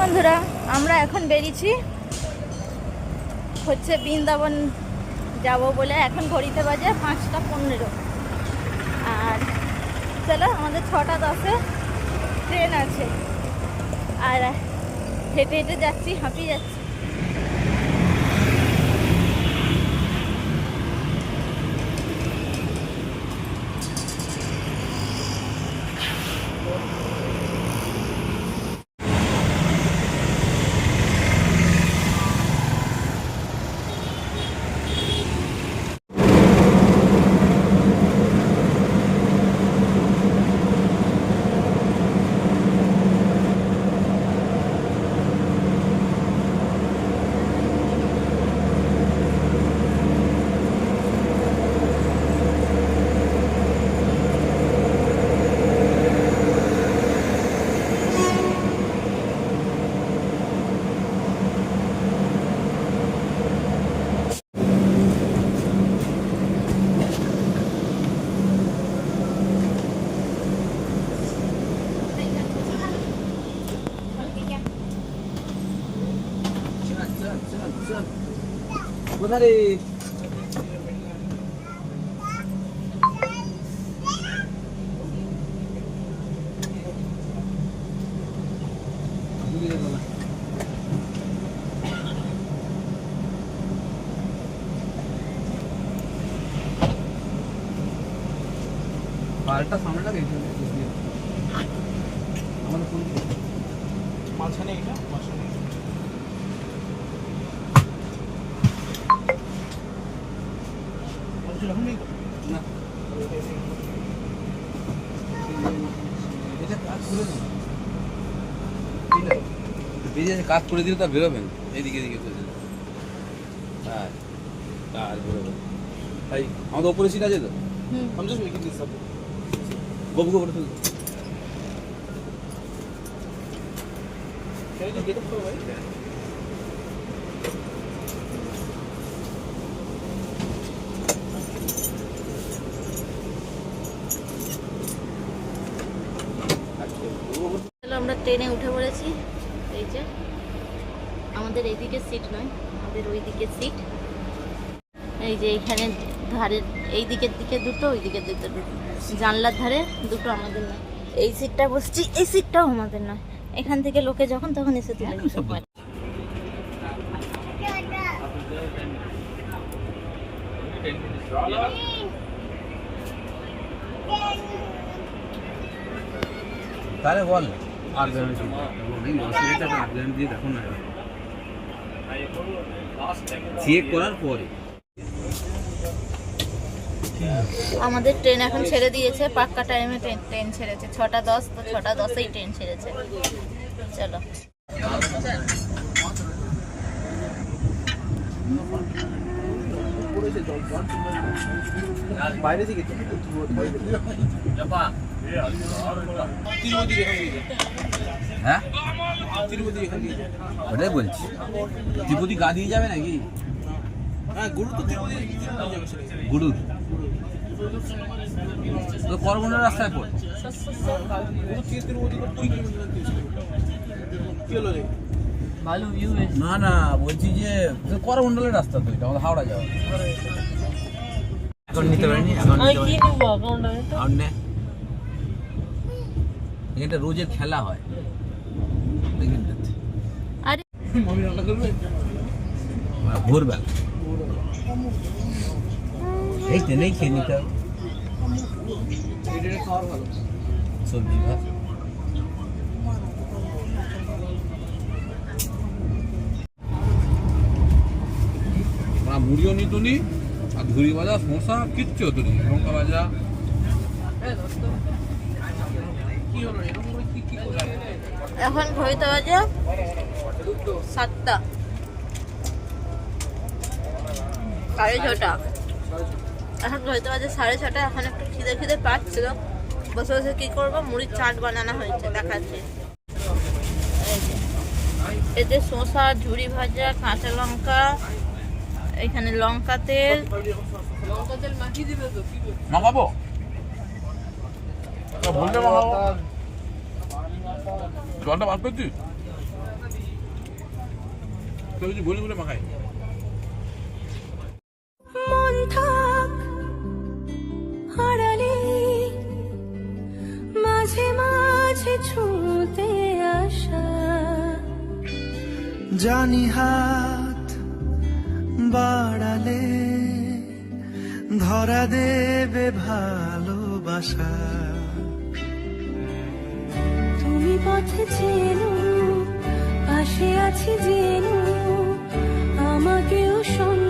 বন্ধুরা, আমরা এখন বেরিয়েছি। হচ্ছে বৃন্দাবন যাব বলে এখন ঘড়িতে বাজে পাঁচটা পনেরো। আর চলো, আমাদের ছটা দশে ট্রেন আছে। আর হেঁটে হেঁটে যাচ্ছি, হাঁপিয়ে যাচ্ছি। কোথায় পাল্টা সামনে লাগে আমাদের কোন মাঝখানে এটা মাঝখানে বলছিল এখন নেই তো? না এটা কাজ করে দিলে তা বেরোবেন এইদিকে এদিকে হ্যাঁ কাজ তাই আমাদের ওপরে সিট আছে তো আমি জাস্ট মেকিং দিস বাবুকে ভাই ট্রেনে উঠে পড়েছি। এই যে, আমাদের এইদিকে সিট নয়, আমাদের ওই দিকে সিট এই যে এইখানে ধারের, এই দিকের দিকে দুটো, ওই দিকের দিকে দুটো। জানলার ধারে দুটো আমাদের নয়। এই সিটটা বসছি, এই সিটটাও আমাদের নয়। এখান থেকে লোকে যখন তখন এসে তুলে তাহলে বল। দিয়ে না চেক করার পরে আমাদের ট্রেন এখন ছেড়ে দিয়েছে পাক্কা টাইমে ট্রেন ট্রেন ছেড়েছে। ছটা দশ তো ছটা দশেই ট্রেন ছেড়েছে। চলো। বাইরে থেকে হ্যাঁ? তিরুপতি। ওটাই বলছি। ত্রিপতি গা দিয়ে যাবে নাকি? হ্যাঁ গুরু। তো গুরুর তো রাস্তায় পড়। না না বলছি যে করমন্ডলের রাস্তা তো এটা আমাদের হাওড়া যাওয়া। এখন নিতে পারিনি এখন এটা রোজের খেলা হয়। এখানটাতে। আরে। মমি রান্না করবে? ভোরবেলা। এই ট্রেনেই খেয়ে নিতে হবে। সবজি ভাত। মুড়িও নিত নি আর ধুরি ভাজা সমোসা কিচ্ছু হতো নি। লঙ্কা ভাজা কি হলো এরকম করে কি কি করে এখন ঘড়িতে বাজে সাতটা। সাড়ে ছটা। এখন ঘড়িতে বাজে সাড়ে ছটা এখন একটু খিদে খিদে পাচ্ছিল। বসে বসে কি করব? মুড়ির চাট বানানো হয়েছে দেখাচ্ছি। এতে শসা ঝুড়ি ভাজা কাঁচা লঙ্কা এখানে লঙ্কা তেল। লঙ্কা তেল মাখিয়ে দিবে তো কি? মাখাবো? বললে মাখাবো। জলটা বার করছিস তো কিছু বলে বলে মন হারালে মাঝে মাঝে ছুঁতে আসা। জানি হাত বাড়ালে ধরা দেবে ভালোবাসা। তুমি পথে চেনো পাশে আছি যেন আমাকেও সঙ্গে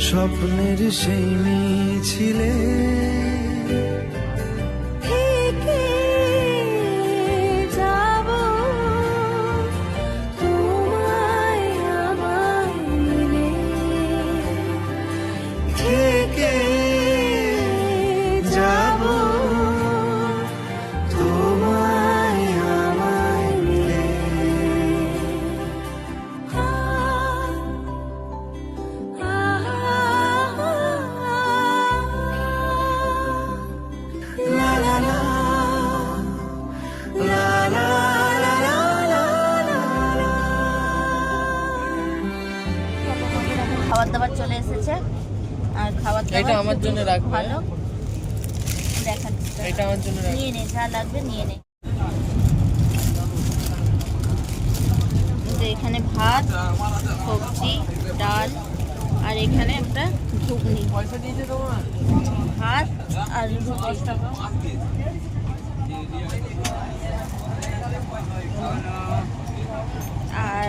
স্বপ্নের সেই মিছিলে খাবার দাবার চলে এসেছে। আর খাবার দাবার এটা আমার জন্য রাখবে। ভালো। দেখাচ্ছি এটা আমার জন্য রাখো। নিয়ে নে যা লাগবে নিয়ে নে। এখানে ভাত সবজি ডাল আর এখানে একটা ঘুগনি। ভাত আর রুটি। আর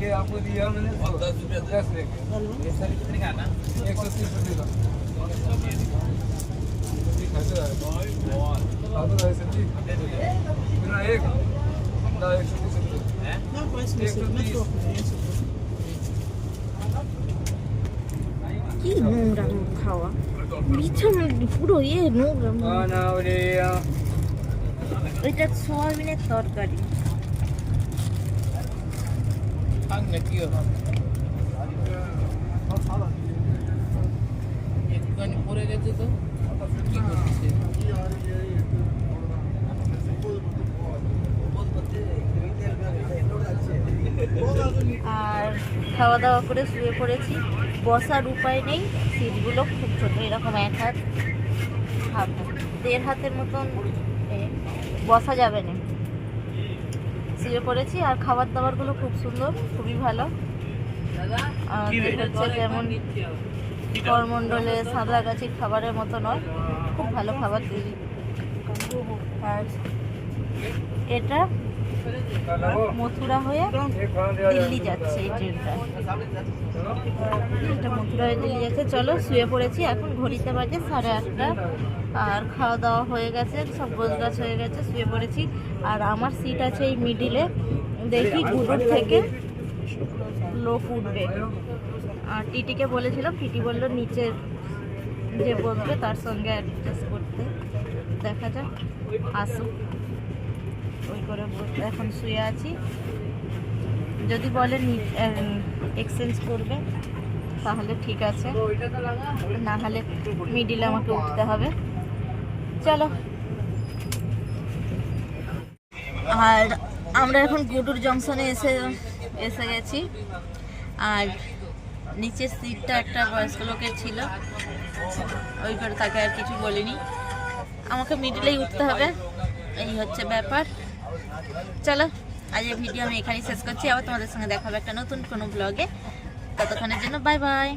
ये आपको दिया मैंने दस रुपया दस लेके ये सर कितने का ना एक सौ तीस रुपये का सब्जी कितना एक ना एक सौ तीस रुपये एक सौ तीस কি নোংরা খাওয়া বিছানা পুরো ইয়ে নোংরা ना बोले এটা সয়াবিনের তরকারি থাক না কি হবে একটুখানি পড়ে গেছে তো কি করছে আর খাওয়া দাওয়া করে শুয়ে পড়েছি। বসার উপায় নেই, সিটগুলো খুব ছোট, এরকম এক হাত। হাত, দেড় হাতের মতন বসা যাবে না। শুয়ে পড়েছি আর খাবার দাবারগুলো খুব সুন্দর খুবই ভালো। আর হচ্ছে যেমন করমণ্ডলে সাঁতরাগাছির খাবারের মতো নয় খুব ভালো খাবার তৈরি। আর এটা মথুরা হয়ে দিল্লি যাচ্ছে এই ট্রেনটা। এটা মথুরা হয়ে দিল্লি যাচ্ছে। চলো, শুয়ে পড়েছি। এখন ঘড়িতে বাজে সাড়ে আটটা। আর খাওয়া দাওয়া হয়ে গেছে, সব গোছ গাছ হয়ে গেছে, শুয়ে পড়েছি। আর আমার সিট আছে এই মিডিলে দেখি গুডুর থেকে লোক উঠবে। আর টিটিকে বলেছিলাম টিটি বলল নিচের যে বসবে তার সঙ্গে অ্যাডজাস্ট করতে। দেখা যাক, আসুক। ওই করে এখন শুয়ে আছি। যদি বলে এক্সচেঞ্জ করবে, তাহলে ঠিক আছে। না হলে মিডিলে আমাকে উঠতে হবে। চলো। আর আমরা এখন গুডুর জংশনে এসে এসে গেছি। আর নিচের সিটটা একটা বয়স্ক লোকের ছিল। ওই করে তাকে আর কিছু বলিনি। আমাকে মিডিলেই উঠতে হবে। এই হচ্ছে ব্যাপার। চলো, আজ ভিডিও আমি এখানেই শেষ করছি। আবার তোমাদের সঙ্গে দেখাবো একটা নতুন কোনো ব্লগে ততক্ষণের জন্য বাই বাই